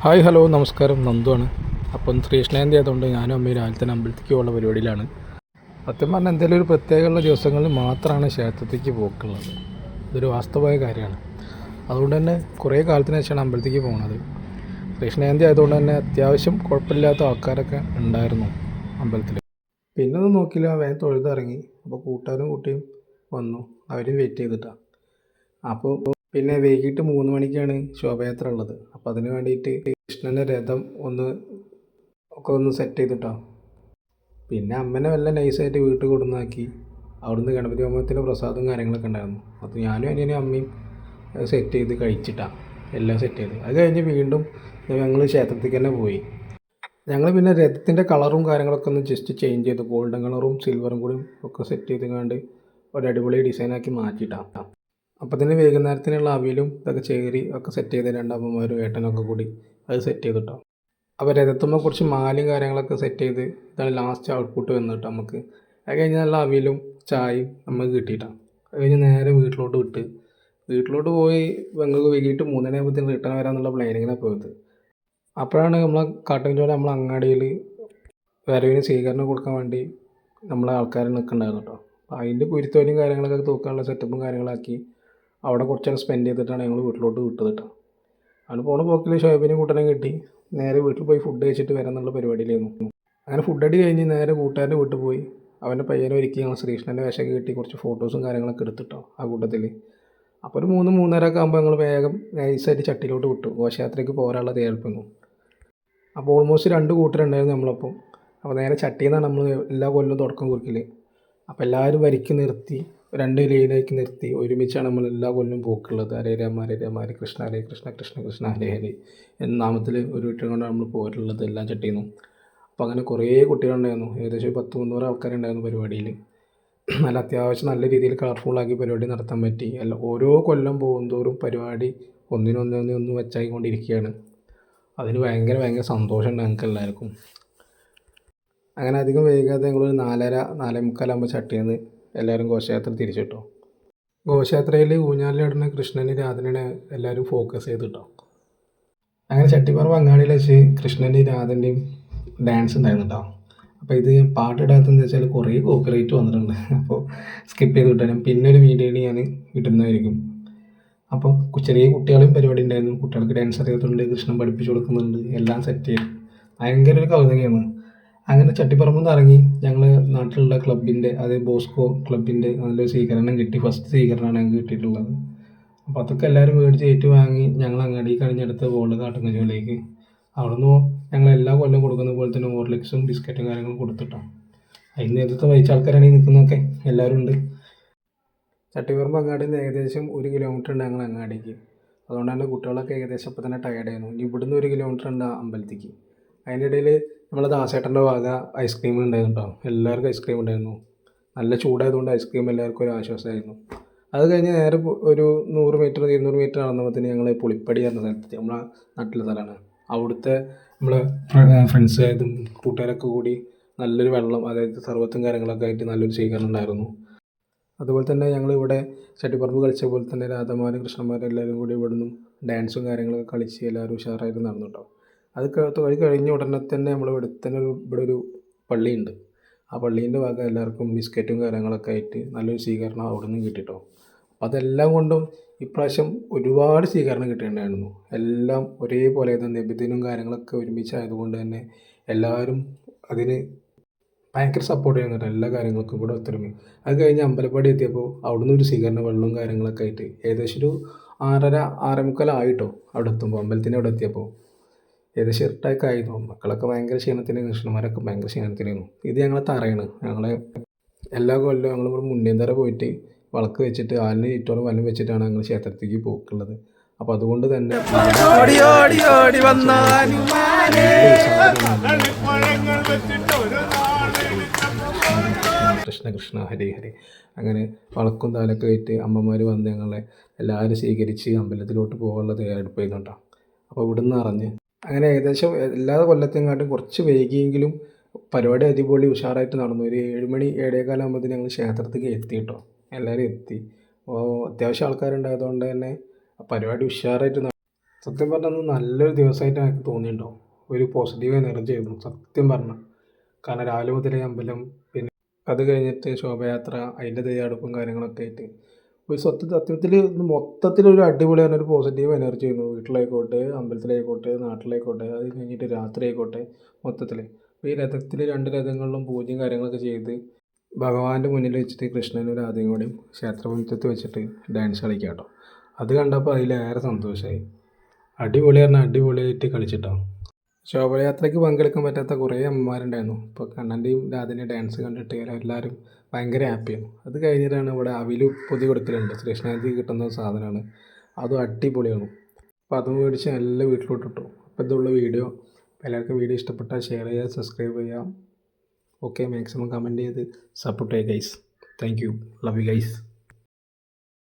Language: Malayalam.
ഹായ് ഹലോ നമസ്കാരം. നന്ദുവാണ് അപ്പം ശ്രീകൃഷ്ണജയന്തി ആയതുകൊണ്ട് ഞാനും അമ്മയും രാവിലെ തന്നെ അമ്പലത്തിലേക്ക് പോകുന്ന പരിപാടിയിലാണ്. സത്യം പറഞ്ഞാൽ എന്തെങ്കിലും ഒരു പ്രത്യേകമുള്ള ദിവസങ്ങളിൽ മാത്രമാണ് ക്ഷേത്രത്തേക്ക് പോക്കുള്ളത്. ഇതൊരു വാസ്തവമായ കാര്യമാണ്. അതുകൊണ്ട് തന്നെ കുറേ കാലത്തിന് ശേഷമാണ് അമ്പലത്തേക്ക് പോകുന്നത്. കൃഷ്ണജയന്തി ആയതുകൊണ്ട് തന്നെ അത്യാവശ്യം കുഴപ്പമില്ലാത്ത ആൾക്കാരൊക്കെ ഉണ്ടായിരുന്നു അമ്പലത്തിൽ പിന്നെ ഒന്നും നോക്കില്ല വേഗം തൊഴുതിറങ്ങി. അപ്പോൾ കൂട്ടാനും കുട്ടിയും വന്നു. അവരും വെയിറ്റ് ചെയ്തിട്ടാണ്. അപ്പോൾ പിന്നെ വൈകിട്ട് മൂന്ന് മണിക്കാണ് ശോഭയാത്ര ഉള്ളത്. അപ്പോൾ അതിന് വേണ്ടിയിട്ട് കൃഷ്ണന്റെ രഥം ഒന്ന് ഒക്കെ ഒന്ന് സെറ്റ് ചെയ്തിട്ടോ. പിന്നെ അമ്മനെ വല്ല നൈസായിട്ട് വീട്ടിൽ കൊടുന്നാക്കി അവിടുന്ന് ഗണപതി ഹോമത്തിന്റെ പ്രസാദവും കാര്യങ്ങളൊക്കെ ഉണ്ടായിരുന്നു. അപ്പോൾ ഞാനും അനിയനും അമ്മയും സെറ്റ് ചെയ്ത് കഴിച്ചിട്ടാണ് എല്ലാം സെറ്റ് ചെയ്ത്. അത് കഴിഞ്ഞ് വീണ്ടും ഞങ്ങൾ ക്ഷേത്രത്തിലേക്ക് തന്നെ പോയി. ഞങ്ങൾ പിന്നെ രഥത്തിന്റെ കളറും കാര്യങ്ങളൊക്കെ ഒന്ന് ജസ്റ്റ് ചേഞ്ച് ചെയ്തു ഗോൾഡൻ കളറും സിൽവറും കൂടി ഒക്കെ സെറ്റ് ചെയ്ത് കണ്ട് ഒരു അടിപൊളി ഡിസൈനാക്കി മാറ്റിയിട്ടാണ് അപ്പോൾ തന്നെ വൈകുന്നേരത്തിനുള്ള അവിയലും ഇതൊക്കെ ചേരി ഒക്കെ സെറ്റ് ചെയ്ത് രണ്ടമ്മമാരും ഏട്ടനൊക്കെ കൂടി അത് സെറ്റ് ചെയ്തിട്ടോ. അപ്പോൾ രഥത്തുമ്പോൾ കുറച്ച് മാലയും കാര്യങ്ങളൊക്കെ സെറ്റ് ചെയ്ത് ഇതാണ് ലാസ്റ്റ് ഔട്ട്പുട്ട് വന്നിട്ട് നമുക്ക് അത് കഴിഞ്ഞ് നല്ല അവിയലും ചായയും നമുക്ക് കിട്ടിയിട്ടാണ് അത് കഴിഞ്ഞ് നേരെ വീട്ടിലോട്ട് വിട്ട്. വീട്ടിലോട്ട് പോയി ഞങ്ങൾക്ക് വൈകിട്ട് മൂന്നര ആകുമ്പോഴത്തേന് റിട്ടേൺ വരാമെന്നുള്ള പ്ലാനിങ്ങിനാണ് പോയത്. അപ്പോഴാണ് നമ്മളെ കാട്ടുകഞ്ചോടെ നമ്മളെ അങ്ങാടിയിൽ വരവിന് സ്വീകരണം കൊടുക്കാൻ വേണ്ടി നമ്മളെ ആൾക്കാർ നിൽക്കുന്നുണ്ടായിരുന്നു കേട്ടോ അതിന്റെ കുരുത്തോലും കാര്യങ്ങളൊക്കെ തൂക്കാനുള്ള സെറ്റപ്പും കാര്യങ്ങളാക്കി അവിടെ കുറച്ച് നേരം സ്പെൻഡ് ചെയ്തിട്ടാണ് ഞങ്ങൾ വീട്ടിലോട്ട് വിട്ടത് കേട്ടോ അങ്ങനെ പോണ പോക്കിൽ ഷോബിനെ കൂട്ടനെ കിട്ടി. നേരെ വീട്ടിൽ പോയി ഫുഡ് കഴിച്ചിട്ട് വരാമെന്നുള്ള പരിപാടിയിലായിരുന്നു. അങ്ങനെ ഫുഡ് അടി കഴിഞ്ഞ് നേരെ കൂട്ടുകാരന്റെ വീട്ടിൽ പോയി. അവന്റെ പയ്യനെ ഒരുക്കി ഞങ്ങൾ ശ്രീകൃഷ്ണന്റെ വേഷമൊക്കെ കിട്ടി കുറച്ച് ഫോട്ടോസും കാര്യങ്ങളൊക്കെ എടുത്തിട്ടോ ആ കൂട്ടത്തിൽ അപ്പോൾ ഒരു മൂന്ന് മൂന്നര ഒക്കെ ആകുമ്പോൾ ഞങ്ങൾ വേഗം നൈസായിട്ട് ചട്ടിയിലോട്ട് വിട്ടു. ഘോഷയാത്രയ്ക്ക് പോരാനുള്ള തയ്യാറെടുപ്പുന്നു. അപ്പോൾ ഓൾമോസ്റ്റ് രണ്ട് കൂട്ടരുണ്ടായിരുന്നു നമ്മളപ്പം. അപ്പോൾ നേരെ ചട്ടിയിൽ നിന്നാണ് നമ്മൾ എല്ലാ കൊല്ലവും തുടക്കം കുറിക്കൽ അപ്പോൾ എല്ലാവരും വരിക്ക് നിർത്തി രണ്ട് ലൈനാക്കി നിർത്തി ഒരുമിച്ചാണ് നമ്മൾ എല്ലാ കൊല്ലവും പോക്കുള്ളത്. ഹരേ രാമ ഹരേ രാമ ഹരേ കൃഷ്ണ ഹരേ കൃഷ്ണ കൃഷ്ണ കൃഷ്ണ ഹരേ ഹരേ എന്ന നാമത്തിൽ ഒരു വീട്ടിൽ കൊണ്ടാണ് നമ്മൾ പോയിട്ടുള്ളത് എല്ലാം ചട്ടിന്നു അപ്പം അപ്പോൾ അങ്ങനെ കുറേ കുട്ടികളുണ്ടായിരുന്നു. ഏകദേശം പത്ത് മുന്നൂറ് ആൾക്കാരുണ്ടായിരുന്നു പരിപാടിയിൽ നല്ല അത്യാവശ്യം നല്ല രീതിയിൽ കളർഫുള്ളാക്കി പരിപാടി നടത്താൻ പറ്റി. അല്ല ഓരോ കൊല്ലം പോകുന്തോറും പരിപാടി ഒന്നിനൊന്നൊന്ന് ഒന്ന് വെച്ചായിക്കൊണ്ടിരിക്കുകയാണ്. അതിന് ഭയങ്കര ഭയങ്കര സന്തോഷമുണ്ട് ഞങ്ങൾക്ക് എല്ലാവർക്കും അങ്ങനെ അധികം വൈകാതെ ഞങ്ങളൊരു നാലര നാലേ മുക്കാലാകുമ്പോൾ ചട്ടിയിൽ നിന്ന് എല്ലാവരും ഘോഷയാത്ര തിരിച്ചിട്ടോ. ഘോഷയാത്രയിൽ ഊഞ്ഞാലിലിടുന്ന കൃഷ്ണനെ രാധനെ എല്ലാവരും ഫോക്കസ് ചെയ്തിട്ടോ. അങ്ങനെ ചട്ടിപ്പറമ്പ് അങ്ങാടിയിൽ വെച്ച് കൃഷ്ണന്റെയും രാധന്റെയും ഡാൻസ് ഉണ്ടായിരുന്നു കേട്ടോ അപ്പോൾ ഇത് ഞാൻ പാട്ടിടാത്തതെന്ന് വെച്ചാൽ കുറേ കോപ്പറേറ്റ് വന്നിട്ടുണ്ട്. അപ്പോൾ സ്കിപ്പ് ചെയ്ത് വിട്ടാലും പിന്നെ ഒരു വീഡിയോ ഞാൻ ഇടുന്നതായിരിക്കും. അപ്പോൾ ചെറിയ കുട്ടികളെയും പരിപാടി ഉണ്ടായിരുന്നു. കുട്ടികൾക്ക് ഡാൻസ് അറിയത്തുണ്ട് കൃഷ്ണൻ പഠിപ്പിച്ചു കൊടുക്കുന്നുണ്ട്. എല്ലാം സെറ്റ് ചെയ്തു. ഭയങ്കര ഒരു കൗതുകയാണ് അങ്ങനെ ചട്ടിപ്പറമ്പിൽ നിന്ന് ഇറങ്ങി ഞങ്ങൾ നാട്ടിലുള്ള ക്ലബിന്റെ അത് ബോസ്കോ ക്ലബിന്റെ നല്ലൊരു സ്വീകരണം കിട്ടി. ഫസ്റ്റ് സ്വീകരണമാണ് ഞങ്ങൾക്ക് കിട്ടിയിട്ടുള്ളത്. അപ്പോൾ അതൊക്കെ എല്ലാവരും മേടിച്ച് ഏറ്റു വാങ്ങി ഞങ്ങൾ അങ്ങാടി കഴിഞ്ഞെടുത്ത് ബോളിൽ അവിടെ അവിടുന്ന് ഞങ്ങൾ എല്ലാ കൊല്ലം കൊടുക്കുന്ന പോലെ തന്നെ ഹോർലിക്സും ബിസ്ക്കറ്റും കാര്യങ്ങളും കൊടുത്തിട്ടാണ് അതിന് നേതൃത്വം വഹിച്ച ആൾക്കാരാണ് ഈ നിൽക്കുന്നതൊക്കെ എല്ലാവരും ഉണ്ട്. ചട്ടിപ്പറമ്പ് അങ്ങാടിയിൽ നിന്ന് ഏകദേശം ഒരു കിലോമീറ്റർ ഉണ്ട് ഞങ്ങൾ അങ്ങാടിക്ക്. അതുകൊണ്ട് തന്നെ കുട്ടികളൊക്കെ ഏകദേശം അപ്പോൾ തന്നെ ടയർഡായിരുന്നു ഇവിടുന്ന് ഒരു കിലോമീറ്റർ ഉണ്ട് അമ്പലത്തേക്ക്. അതിന്റെ ഇടയിൽ നമ്മളെ ദാസേട്ടന്റെ വക ഐസ്ക്രീം ഉണ്ടായിരുന്നു കേട്ടോ. എല്ലാവർക്കും ഐസ്ക്രീം ഉണ്ടായിരുന്നു. നല്ല ചൂടായതുകൊണ്ട് ഐസ്ക്രീം എല്ലാവർക്കും ഒരു ആശ്വാസമായിരുന്നു. അത് കഴിഞ്ഞ് നേരെ ഒരു നൂറ് മീറ്റർ ഇരുന്നൂറ് മീറ്റർ നടന്നപ്പോഴത്തേന് ഞങ്ങൾ പുളിപ്പടി എന്ന സ്ഥലത്തെത്തി. നമ്മളെ നാട്ടിലെ സ്ഥലമാണ്. അവിടുത്തെ നമ്മൾ ഫ്രണ്ട്സ് ആയതും കൂട്ടുകാരൊക്കെ കൂടി നല്ലൊരു വെള്ളം അതായത് സർവത്തും കാര്യങ്ങളൊക്കെ ആയിട്ട് നല്ലൊരു സ്വീകരണം ഉണ്ടായിരുന്നു. അതുപോലെ തന്നെ ഞങ്ങൾ ഇവിടെ ചട്ടിപ്പറമ്പ് കളിച്ച പോലെ തന്നെ രാധമാരും കൃഷ്ണന്മാരും എല്ലാവരും കൂടി ഇവിടുന്ന് ഡാൻസും കാര്യങ്ങളൊക്കെ കളിച്ച് എല്ലാവരും ഉഷാറായിട്ട് നടന്നു അത് വഴി കഴിഞ്ഞ ഉടനെ തന്നെ നമ്മൾ ഇവിടെ തന്നെ ഒരു ഇവിടെ ഒരു പള്ളിയുണ്ട്. ആ പള്ളീന്റെ ഭാഗം എല്ലാവർക്കും ബിസ്ക്കറ്റും കാര്യങ്ങളൊക്കെ ആയിട്ട് നല്ലൊരു സ്വീകരണം അവിടെ നിന്ന് കിട്ടിട്ടോ. അപ്പോൾ അതെല്ലാം കൊണ്ടും ഇപ്രാവശ്യം ഒരുപാട് സ്വീകരണം കിട്ടിയിട്ടുണ്ടായിരുന്നു എല്ലാം ഒരേപോലെ തന്നെ നബിദിനും കാര്യങ്ങളൊക്കെ ഒരുമിച്ചായതുകൊണ്ട് തന്നെ എല്ലാവരും അതിന് ഭയങ്കര സപ്പോർട്ട് ചെയ്യുന്നുണ്ട് എല്ലാ കാര്യങ്ങൾക്കും കൂടെ ഒത്തൊരുമ അത് കഴിഞ്ഞ് അമ്പലപ്പടി എത്തിയപ്പോൾ അവിടുന്ന് ഒരു സ്വീകരണ വെള്ളവും കാര്യങ്ങളൊക്കെ ആയിട്ട് ഏകദേശം ഒരു ആറര ആറേമുക്കാലായിട്ടോ അവിടെ എത്തുമ്പോൾ അമ്പലത്തിന്റെ അവിടെ എത്തിയപ്പോൾ ഏകദേശം ഇരുട്ടൊക്കെ ആയിരുന്നു? മക്കളൊക്കെ ഭയങ്കര ക്ഷീണത്തിന് കൃഷ്ണന്മാരൊക്കെ ഭയങ്കര ക്ഷീണത്തിനായിരുന്നു ഇത് ഞങ്ങളെ തറയാണ്. ഞങ്ങളെ എല്ലാ കൊല്ലവും ഞങ്ങളിവിടെ മുന്നേന്തര പോയിട്ട് വിളക്ക് വെച്ചിട്ട് ആലിന് ചുറ്റോളം വലം വെച്ചിട്ടാണ് ഞങ്ങൾ ക്ഷേത്രത്തിലേക്ക് പോക്കുള്ളത്. അപ്പം അതുകൊണ്ട് തന്നെ കൃഷ്ണ കൃഷ്ണ ഹരി ഹരി. അങ്ങനെ വളക്കും താലൊക്കെ ആയിട്ട് അമ്മമാർ വന്ന് ഞങ്ങളെ എല്ലാവരും സ്വീകരിച്ച് അമ്പലത്തിലോട്ട് പോകാനുള്ള തയ്യാറെടുപ്പ് ചെയ്യുന്നുണ്ടാവും അപ്പോൾ ഇവിടുന്ന് അറിഞ്ഞ് അങ്ങനെ ഏകദേശം എല്ലാ കൊല്ലത്തെങ്ങാട്ടും കുറച്ച് വൈകിയെങ്കിലും പരിപാടി അടിപൊളി ഉഷാറായിട്ട് നടന്നു. ഒരു ഏഴ് മണി ആകുമ്പോഴത്തേന് ഞങ്ങൾ ക്ഷേത്രത്തിലേക്ക് എത്തി കേട്ടോ എല്ലാവരും എത്തി. അപ്പോൾ അത്യാവശ്യം ആൾക്കാരുണ്ടായതുകൊണ്ട് തന്നെ പരിപാടി ഉഷാറായിട്ട് സത്യം പറഞ്ഞാൽ നല്ലൊരു ദിവസമായിട്ട് എനിക്ക് തോന്നിയിട്ടുണ്ടോ ഒരു പോസിറ്റീവ് എനർജി ആയിരുന്നു സത്യം പറഞ്ഞാൽ കാരണം രാവിലെ മുതലേ അമ്പലം പിന്നെ അത് കഴിഞ്ഞിട്ട് ശോഭയാത്ര അതിന്റെ തയ്യാറെടുപ്പും കാര്യങ്ങളൊക്കെ ആയിട്ട് ഒരു സത്യ സത്യത്തിൽ മൊത്തത്തിലൊരു അടിപൊളിയാണ് ഒരു പോസിറ്റീവ് എനർജി ആയിരുന്നു. വീട്ടിലായിക്കോട്ടെ അമ്പലത്തിലായിക്കോട്ടെ നാട്ടിലായിക്കോട്ടെ അത് കഴിഞ്ഞിട്ട് രാത്രി ആയിക്കോട്ടെ മൊത്തത്തിൽ ഈ രഥത്തിൽ രണ്ട് രഥങ്ങളിലും പൂജയും കാര്യങ്ങളൊക്കെ ചെയ്ത് ഭഗവാന്റെ മുന്നിൽ വെച്ചിട്ട് കൃഷ്ണനും രാധയും കൂടി ക്ഷേത്രമുറ്റത്ത് വെച്ചിട്ട് ഡാൻസ് കളിക്കാം കേട്ടോ അത് കണ്ടപ്പോൾ അതിലേറെ സന്തോഷമായി അടിപൊളി പറഞ്ഞാൽ അടിപൊളിയായിട്ട് കളിച്ചിട്ടോ. ശോഭയാത്രയ്ക്ക് പങ്കെടുക്കാൻ പറ്റാത്ത കുറേ അമ്മമാരുണ്ടായിരുന്നു. ഇപ്പോൾ കണ്ണന്റെയും രാധന്റെയും ഡാൻസ് കണ്ടിട്ട് എല്ലാവരും ഭയങ്കര ഹാപ്പിയാണ് അത് കഴിഞ്ഞിട്ടാണ് ഇവിടെ അവിൽ പൊതി കൊടുക്കലുണ്ട്. കൃഷ്ണാജി കിട്ടുന്ന സാധനമാണ് അതും അടിപൊളിയാണ്. അപ്പോൾ അതും മേടിച്ച് എല്ലാ വീട്ടിലോട്ട് ഇട്ടു. അപ്പോൾ ഇതുള്ള വീഡിയോ എല്ലാവർക്കും വീഡിയോ ഇഷ്ടപ്പെട്ടാൽ ഷെയർ ചെയ്യുക സബ്സ്ക്രൈബ് ചെയ്യുക. ഓക്കെ മാക്സിമം കമന്റ് ചെയ്ത് സപ്പോർട്ട് ചെയ്യുക guys thank you love you guys